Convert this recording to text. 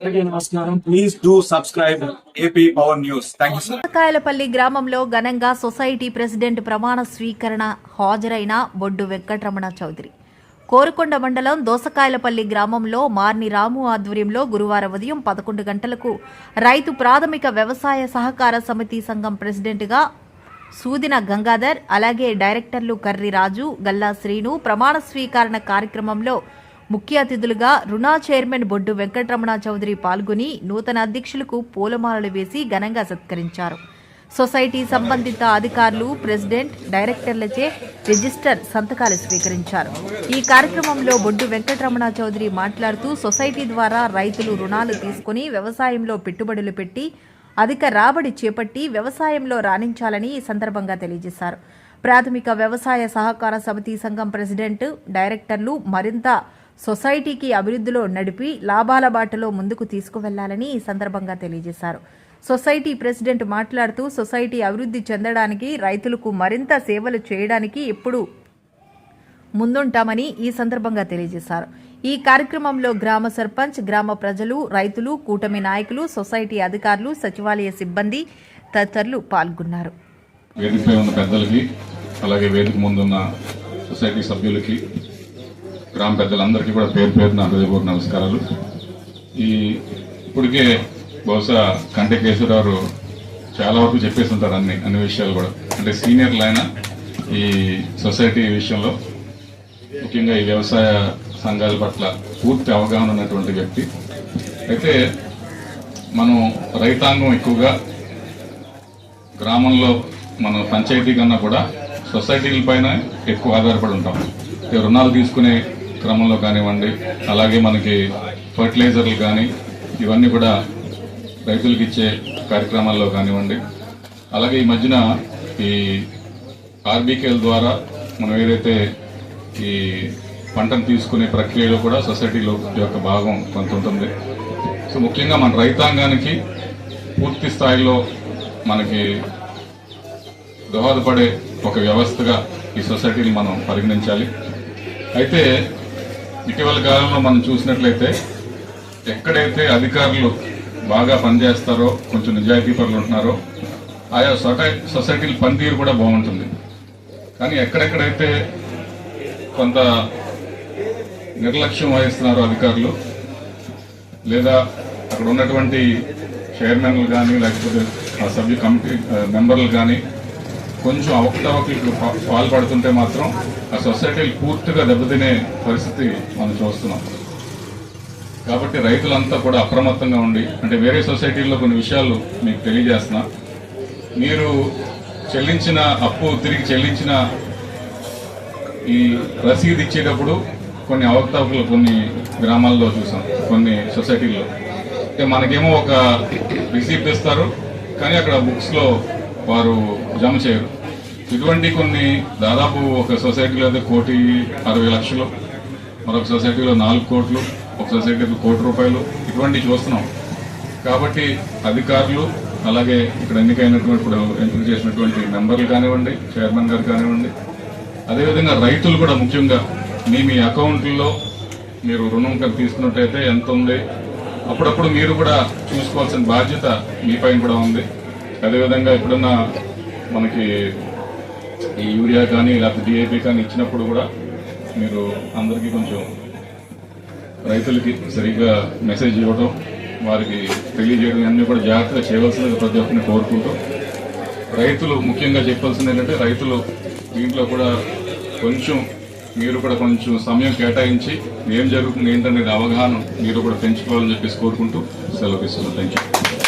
నమస్కారం. Please do subscribe AP power news Kayalapalli గ్రామంలో ఘనంగా సొసైటీ ప్రెసిడెంట్ ప్రమాణ స్వీకరణ హాజరైన బొడ్డు వెంకటరమణ చౌదరి. కోరుకొండ మండలం దోసకాయలపల్లి గ్రామంలో మార్ని రాము ఆధ్వర్యంలో గురువారం ఉదయం పదకొండు గంటలకు రైతు ప్రాథమిక వ్యవసాయ సహకార సమితి సంఘం ప్రెసిడెంట్గా సూదిన గంగాధర్ అలాగే డైరెక్టర్లు కర్రి రాజు గల్లా శ్రీను ప్రమాణ స్వీకరణ కార్యక్రమంలో ముఖ్య అతిథులుగా రుణా చైర్మన్ బొడ్డు వెంకటరమణ చౌదరి పాల్గొని నూతన అధ్యక్షులకు పూలమాలలు వేసి ఘనంగా సత్కరించారు. సొసైటీ సంబంధిత అధికారులు ప్రెసిడెంట్ డైరెక్టర్లచే రిజిస్టర్ సంతకాలు స్వీకరించారు. ఈ కార్యక్రమంలో బొడ్డు వెంకటరమణ చౌదరి మాట్లాడుతూ సొసైటీ ద్వారా రైతులు రుణాలు తీసుకుని వ్యవసాయంలో పెట్టుబడులు పెట్టి అధిక రాబడి చేపట్టి వ్యవసాయంలో రాణించాలని ఈ సందర్భంగా తెలియజేశారు. ప్రాథమిక వ్యవసాయ సహకార సమితి సంఘం ప్రెసిడెంట్ డైరెక్టర్లు మరింత సొసైటీకి అభివృద్ధిలో నడిపి లాభాల బాటలో ముందుకు తీసుకువెళ్ళాలని ఈ సందర్భంగా తెలియజేశారు. సొసైటీ ప్రెసిడెంట్ మాట్లాడుతూ సొసైటీ అభివృద్ధి చెందడానికి రైతులకు మరింత సేవలు చేయడానికి ఎప్పుడు ముందుంటామని ఈ సందర్భంగా తెలియజేశారు. ఈ కార్యక్రమంలో గ్రామ సర్పంచ్ గ్రామ ప్రజలు రైతులు కూటమి నాయకులు సొసైటీ అధికారులు సచివాలయ సిబ్బంది తదితరులు పాల్గొన్నారు. వేదికపై ఉన్న పెద్దలకి అలాగే వేదిక ముందున్న సొసైటీ సభ్యులకి గ్రామ పెద్దలందరికీ కూడా పేరు పేరున హృదయపూర్వక నమస్కారాలు. ఈ ఇప్పటికే బహుశా కంటే కేశవరావు చాలా వరకు చెప్పేసి ఉంటారు అన్ని అన్ని విషయాలు కూడా. అంటే సీనియర్లు అయినా ఈ సొసైటీ విషయంలో. ముఖ్యంగా ఈ వ్యవసాయ సంఘాల పట్ల పూర్తి అవగాహన ఉన్నటువంటి వ్యక్తి. అయితే మనం రైతాంగం ఎక్కువగా గ్రామంలో మన పంచాయతీ కన్నా కూడా సొసైటీల పైన ఎక్కువ ఆధారపడి ఉంటాం. ఈ రుణాలు తీసుకునే క్రమంలో కానివ్వండి అలాగే మనకి ఫర్టిలైజర్లు కానీ ఇవన్నీ కూడా రైతులకు ఇచ్చే కార్యక్రమాల్లో కానివ్వండి. అలాగే ఈ మధ్యన ఈ ఆర్బీకేల ద్వారా మనం ఏదైతే ఈ పంటను తీసుకునే ప్రక్రియలో కూడా సొసైటీలో యొక్క భాగం కొంత ఉంటుంది. సో ముఖ్యంగా మన రైతాంగానికి పూర్తి స్థాయిలో మనకి దోహదపడే ఒక వ్యవస్థగా ఈ సొసైటీని మనం పరిగణించాలి. అయితే ఇటీవల కాలంలో మనం చూసినట్లయితే ఎక్కడైతే అధికారులు బాగా పనిచేస్తారో కొంచెం నిజాయితీ పరులు ఉంటున్నారో ఆయా సొసై సొసైటీల పనితీరు కూడా బాగుంటుంది. కానీ ఎక్కడెక్కడైతే కొంత నిర్లక్ష్యం వహిస్తున్నారో అధికారులు లేదా అక్కడ ఉన్నటువంటి చైర్మన్లు కానీ లేకపోతే ఆ సభ్యు కమిటీ మెంబర్లు కానీ కొంచెం అవకతవకలు పాల్పడుతుంటే మాత్రం ఆ సొసైటీలు పూర్తిగా దెబ్బతినే పరిస్థితి మనం చూస్తున్నాం. కాబట్టి రైతులంతా కూడా అప్రమత్తంగా ఉండి అంటే వేరే సొసైటీల్లో కొన్ని విషయాలు మీకు తెలియజేస్తున్నా. మీరు చెల్లించిన అప్పు తిరిగి చెల్లించిన ఈ రసీదు ఇచ్చేటప్పుడు కొన్ని అవకతవకలు కొన్ని గ్రామాల్లో చూసాం కొన్ని సొసైటీల్లో. అంటే మనకేమో ఒక రిసీప్ట్ ఇస్తారు కానీ అక్కడ బుక్స్లో వారు జమ చేయరు. ఇటువంటి కొన్ని దాదాపు ఒక సొసైటీలో అయితే కోటి అరవై లక్షలు మరొక సొసైటీలో నాలుగు కోట్లు ఒక సొసైటీలో కోటి రూపాయలు ఇటువంటివి చూస్తున్నాం. కాబట్టి అధికారులు అలాగే ఇక్కడ ఎన్నికైనటువంటి ఇప్పుడు ఎంపిక చేసినటువంటి మెంబర్లు కానివ్వండి చైర్మన్ గారు కానివ్వండి అదేవిధంగా రైతులు కూడా ముఖ్యంగా మీ మీ అకౌంట్లో మీరు రుణం కనుక తీసుకున్నట్టయితే ఎంత ఉంది అప్పుడప్పుడు మీరు కూడా చూసుకోవాల్సిన బాధ్యత మీ పైన కూడా ఉంది. అదేవిధంగా ఎప్పుడన్నా మనకి ఈ యూరియా కానీ లేకపోతే డిఏపి కానీ ఇచ్చినప్పుడు కూడా మీరు అందరికీ కొంచెం రైతులకి సరిగ్గా మెసేజ్ ఇవ్వడం వారికి తెలియజేయడం అన్నీ కూడా జాగ్రత్తగా చేయవలసింది ప్రతి ఒక్కరిని కోరుకుంటూ రైతులు ముఖ్యంగా చెప్పాల్సింది ఏంటంటే రైతులు దీంట్లో కూడా కొంచెం మీరు కూడా కొంచెం సమయం కేటాయించి ఏం జరుగుతుంది ఏంటనేది అవగాహన మీరు కూడా పెంచుకోవాలని చెప్పేసి కోరుకుంటూ సెలవు తీసుకున్నాను thank you